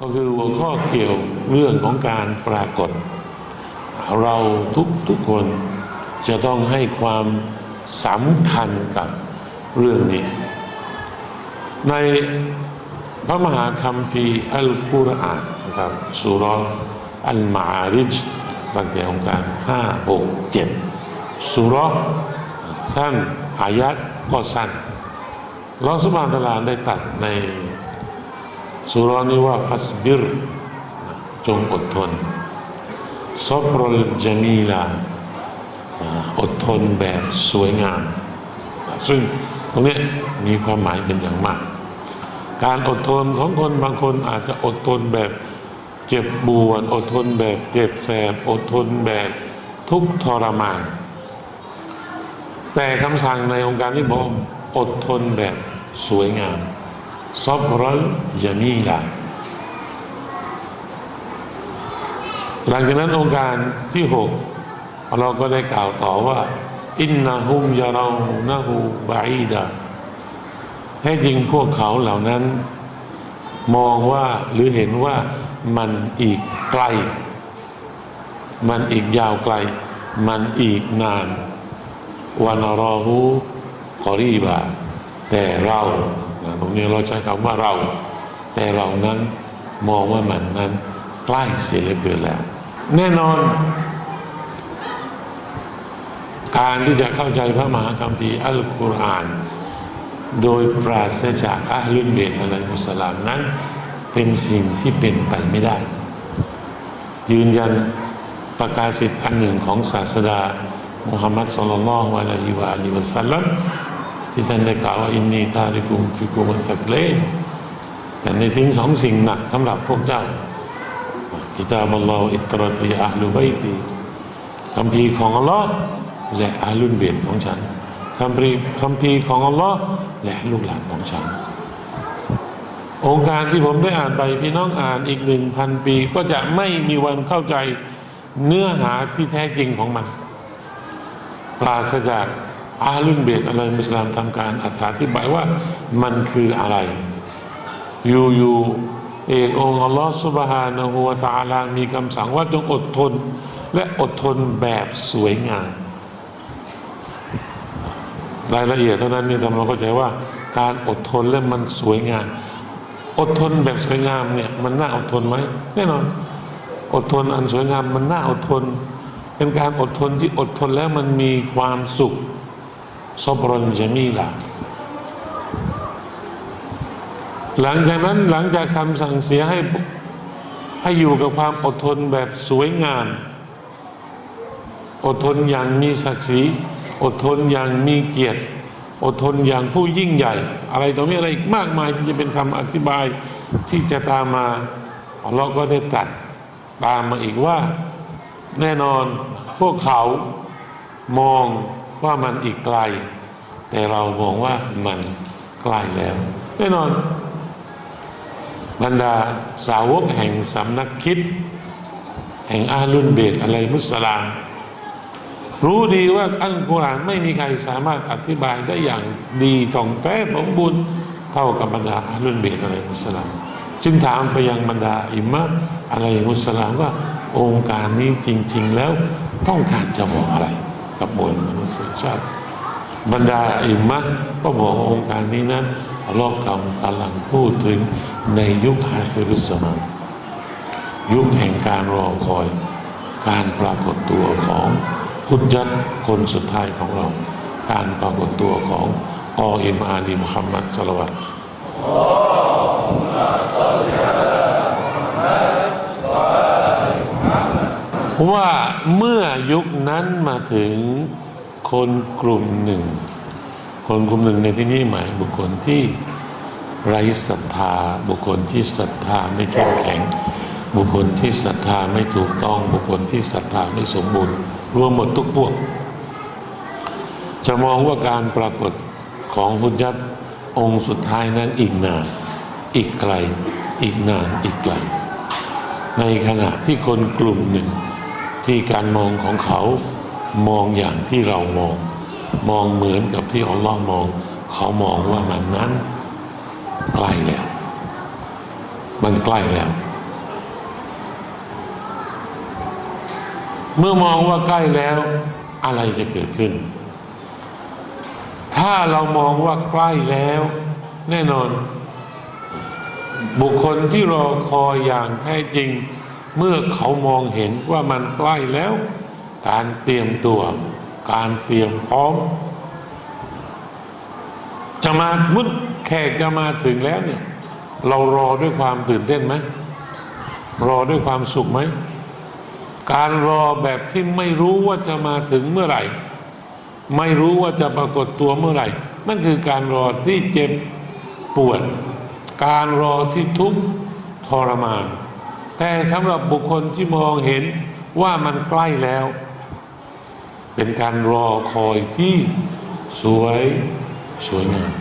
ก็คือหัวข้อเกี่ยวเรื่องของการปรากฏ เราทุกทุกคนจะต้องให้ความสำคัญกับเรื่องนี้ ในพระมหาคัมภีร์อัลกุรอานนะครับสุรอัลมาอาริจตั้งแต่องค์การ5 6 7สุเราะห์สั้นอายัดก็สั้นลอสบานตลาได้ตัดใน สุรานี้ว่าฟัสบิรจงอดทนซอบรลจามีลาอดทนแบบสวยงาม ซึ่งตรงนี้มีความหมายเป็นอย่างมาก การอดทนของคนบางคนอาจจะอดทนแบบเจ็บปวดอดทนแบบเจ็บแสบอดทนแบบทุกทรมาน แต่คำสั่งในองค์การที่บอกอดทนแบบสวยงาม ซอบรัลยามีลาหลังจากนั้นองค์การที่หกเราก็ได้กล่าวต่อว่า อินนาฮุมยาเรานะฮูบาอีดาแท้จริงพวกเขาเหล่านั้น มองว่าหรือเห็นว่ามันอีกไกล มันอีกยาวไกล มันอีกนานวานรอฮูกอรีบาแต่เรา ตรงนี้เราใช้คำว่าเรา แต่เรานั้นมองว่ามันนั้นใกล้เสียเหลือเกินแล้ว แน่นอน การที่จะเข้าใจพระมหาคัมภีร์อัลกุรอาน โดยปราศจากอาลุนเบตอะลัยมุสลามนั้น เป็นสิ่งที่เป็นไปไม่ได้ ยืนยันประกาศสิทธิ์อันหนึ่งของศาสดามุฮัมมัดสุลลัลลอฮุอะลัยฮิวะอาลีวะสัลลัม ที่ท่านได้กล่าวว่าอินนีตาลิกุมฟิกุมัสักเลแต่ในทิ้งสองสิ่งหนักสำหรับพวกเจ้ากิตาบัลลอฮฺอิตรตีอัลลุบัยตีคำพีของอัลลอฮ์และอาลุนเบตของฉันคำพีคำพีของอัลลอฮ์และลูกหลานของฉัน องค์การที่ผมได้อ่านไปพี่น้องอ่านอีกหนึ่งพันปีก็จะไม่มีวันเข้าใจเนื้อหาที่แท้จริงของมัน ปราศจาก อาลุนเบตอะไรมุสลามทำการอธิบายว่ามันคืออะไร อยู่อยู่เอกองอัลลอฮฺสุบฮานะฮูวะตะอาลา มีคำสั่งว่าจงอดทน และอดทนแบบสวยงามรายละเอียดเท่านั้นเนี่ยทำเราเข้าใจว่าการอดทนและมันสวยงาม อดทนแบบสวยงามเนี่ยมันน่าอดทนไหมแน่นอน อดทนอันสวยงามมันน่าอดทน เป็นการอดทนที่อดทนแล้วมันมีความสุข ซอบรอนจะมีละหลังจากนั้นหลังจากคำสั่งเสียให้ให้อยู่กับความอดทนแบบสวยงาม อดทนอย่างมีศักดิ์ศรี อดทนอย่างมีเกียรติ อดทนอย่างผู้ยิ่งใหญ่ อะไรต่อมีอะไรอีกมากมายที่จะเป็นคำอธิบายที่จะตามมาอัลลอฮ์ก็ได้ตัดตามมาอีกว่า แน่นอนพวกเขามอง ว่ามันอีกไกล แต่เรามองว่ามันใกล้แล้ว แน่นอน บรรดาสาวกแห่งสำนักคิด แห่งอาลุนเบตอะไรมุสลาม รู้ดีว่าอัลกุรอานไม่มีใครสามารถอธิบายได้อย่างดีท่องแท้สมบูรณ์เท่ากับบรรดาอาลุนเบตอะไรมุสลาม จึงถามไปยังบรรดาอิมามอะไรมุสลามว่าองค์การนี้จริง ๆ แล้วต้องการจะบอกอะไรกับมวลม นุษยชาติบรรดาอิมามก็บอกว่าองค์การนี้นั้นอัลกำกำลังพูดถึงในยุคอาคิรุสสมานยุคแห่งการรอคอย การปรากฏตัวของพุทธยัตคนสุดท้ายของเรา การปรากฏตัวของกออิมอาลีมุฮัมมัดสลาวัตว่าเมื่อยุคนั้นมาถึง คนกลุ่มหนึ่ง คนกลุ่มหนึ่งในที่นี้หมายบุคคลที่ไร้ศรัทธา บุคคลที่ศรัทธาไม่เข้มแข็ง บุคคลที่ศรัทธาไม่ถูกต้อง บุคคลที่ศรัทธาไม่สมบูรณ์รวมหมดทุกพวก จะมองว่าการปรากฏของพุทธยัตองค์สุดท้ายนั้นอีกนานอีกไกล อีกนานอีกไกล ในขณะที่คนกลุ่มหนึ่งที่การมองของเขา มองอย่างที่เรามอง มองเหมือนกับที่อัลลอฮ์มอง เขามองว่ามันนั้นใกล้แล้วมันใกล้แล้ว เมื่อมองว่าใกล้แล้ว อะไรจะเกิดขึ้น ถ้าเรามองว่าใกล้แล้ว แน่นอน บุคคลที่รอคอยอย่างแท้จริง เมื่อเขามองเห็นว่ามันใกล้แล้ว การเตรียมตัว การเตรียมพร้อม จะมามุดแขกจะมาถึงแล้วเนี่ย เรารอด้วยความตื่นเต้นไหมรอด้วยความสุขไหม การรอแบบที่ไม่รู้ว่าจะมาถึงเมื่อไหร่ ไม่รู้ว่าจะปรากฏตัวเมื่อไหร่ นั่นคือการรอที่เจ็บปวด การรอที่ทุกข์ทรมาน แต่สำหรับบุคคลที่มองเห็นว่ามันใกล้แล้ว เป็นการรอคอยที่สวย สวยงาม